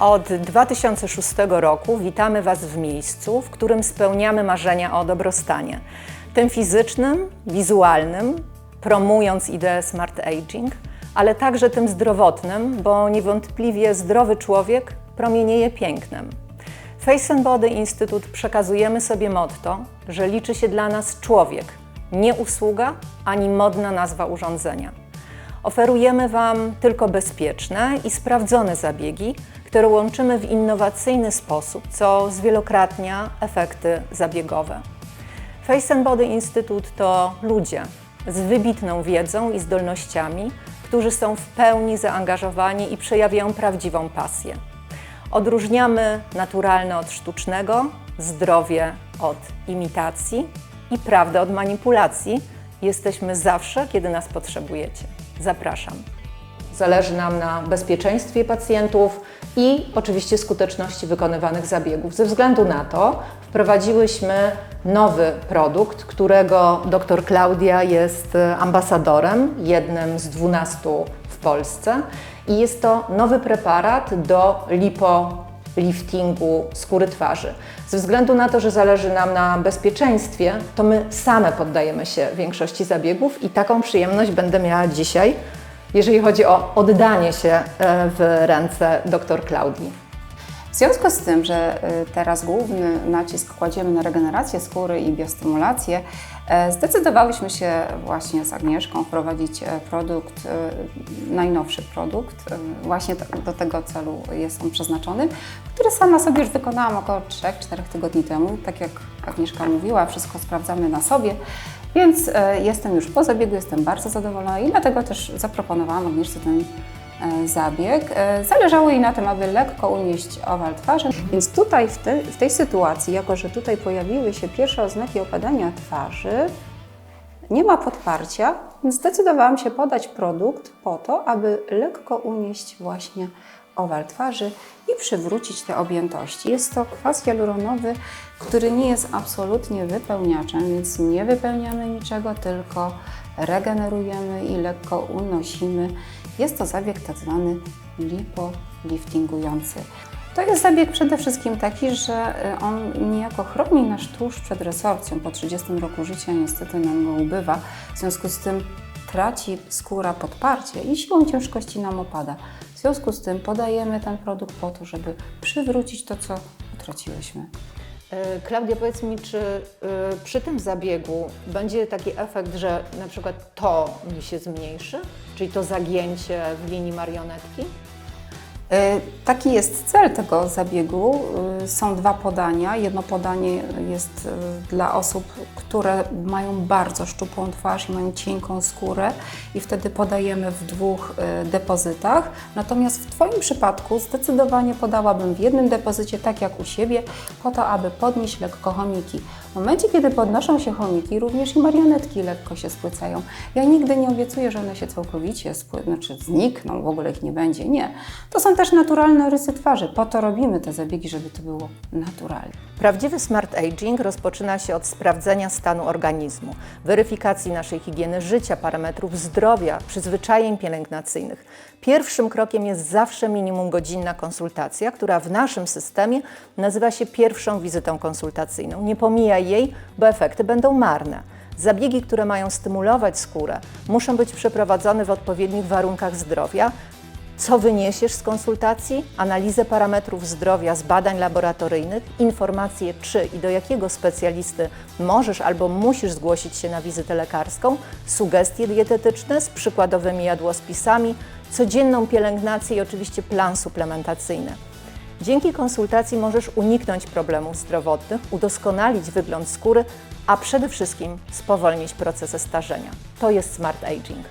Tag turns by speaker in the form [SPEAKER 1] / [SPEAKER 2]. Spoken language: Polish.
[SPEAKER 1] Od 2006 roku witamy Was w miejscu, w którym spełniamy marzenia o dobrostanie. Tym fizycznym, wizualnym, promując ideę smart aging, ale także tym zdrowotnym, bo niewątpliwie zdrowy człowiek promienieje pięknem. Face and Body Instytut przekazujemy sobie motto, że liczy się dla nas człowiek, nie usługa ani modna nazwa urządzenia. Oferujemy Wam tylko bezpieczne i sprawdzone zabiegi, które łączymy w innowacyjny sposób, co zwielokrotnia efekty zabiegowe. Face and Body Instytut to ludzie z wybitną wiedzą i zdolnościami, którzy są w pełni zaangażowani i przejawiają prawdziwą pasję. Odróżniamy naturalne od sztucznego, zdrowie od imitacji i prawdę od manipulacji. Jesteśmy zawsze, kiedy nas potrzebujecie. Zapraszam. Zależy nam na bezpieczeństwie pacjentów i oczywiście skuteczności wykonywanych zabiegów. Ze względu na to wprowadziłyśmy nowy produkt, którego dr Klaudia jest ambasadorem, jednym z 12 w Polsce. I jest to nowy preparat do lipoliftingu skóry twarzy. Ze względu na to, że zależy nam na bezpieczeństwie, to my same poddajemy się większości zabiegów i taką przyjemność będę miała dzisiaj, jeżeli chodzi o oddanie się e, w ręce dr Klaudii.
[SPEAKER 2] W związku z tym, że y, teraz główny nacisk kładziemy na regenerację skóry i biostymulację, e, zdecydowałyśmy się właśnie z Agnieszką wprowadzić e, produkt, e, najnowszy produkt, właśnie do tego celu jest on przeznaczony, który sama sobie już wykonałam około 3-4 tygodni temu. Tak jak Agnieszka mówiła, wszystko sprawdzamy na sobie. Więc jestem już po zabiegu, jestem bardzo zadowolona i dlatego też zaproponowałam Agnieszce ten E, zabieg. E, zależało jej na tym, aby lekko unieść owal twarzy, więc tutaj w, te, w tej sytuacji, jako że tutaj pojawiły się pierwsze oznaki opadania twarzy, nie ma podparcia, zdecydowałam się podać produkt po to, aby lekko unieść właśnie owal twarzy i przywrócić te objętości. Jest to kwas hialuronowy, który nie jest absolutnie wypełniaczem, więc nie wypełniamy niczego, tylko regenerujemy i lekko unosimy. Jest to zabieg tak zwany lipoliftingujący. To jest zabieg przede wszystkim taki, że y, on niejako chroni nasz tłuszcz przed resorpcją. Po 30 roku życia niestety nam go ubywa. W związku z tym traci skóra podparcie i siłą ciężkości nam opada. W związku z tym podajemy ten produkt po to, żeby przywrócić to, co utraciłyśmy.
[SPEAKER 1] E, Klaudia, powiedz mi, czy y, przy tym zabiegu będzie taki efekt, że na przykład to mi się zmniejszy, czyli to zagięcie w linii marionetki?
[SPEAKER 2] E, taki jest cel tego zabiegu. E, są dwa podania. Jedno podanie jest e, dla osób, które mają bardzo szczupłą twarz i mają cienką skórę i wtedy podajemy w dwóch depozytach. Natomiast w Twoim przypadku zdecydowanie podałabym w jednym depozycie, tak jak u siebie, po to, aby podnieść lekko chomiki. W momencie, kiedy podnoszą się chomiki, również i marionetki lekko się spłycają. Ja nigdy nie obiecuję, że one się całkowicie spły, znaczy znikną, w ogóle ich nie będzie. Nie. To są też naturalne rysy twarzy. Po to robimy te zabiegi, żeby to było naturalne.
[SPEAKER 1] Prawdziwy smart aging rozpoczyna się od sprawdzenia stanu organizmu, weryfikacji naszej higieny życia, parametrów zdrowia, przyzwyczajeń pielęgnacyjnych. Pierwszym krokiem jest zawsze minimum godzinna konsultacja, która w naszym systemie nazywa się pierwszą wizytą konsultacyjną. Nie pomijaj jej, bo efekty będą marne. Zabiegi, które mają stymulować skórę, muszą być przeprowadzone w odpowiednich warunkach zdrowia, co wyniesiesz z konsultacji, analizę parametrów zdrowia z badań laboratoryjnych, informacje czy i do jakiego specjalisty możesz albo musisz zgłosić się na wizytę lekarską, sugestie dietetyczne z przykładowymi jadłospisami, codzienną pielęgnację i oczywiście plan suplementacyjny. Dzięki konsultacji możesz uniknąć problemów zdrowotnych, udoskonalić wygląd skóry, a przede wszystkim spowolnić procesy starzenia. To jest smart aging.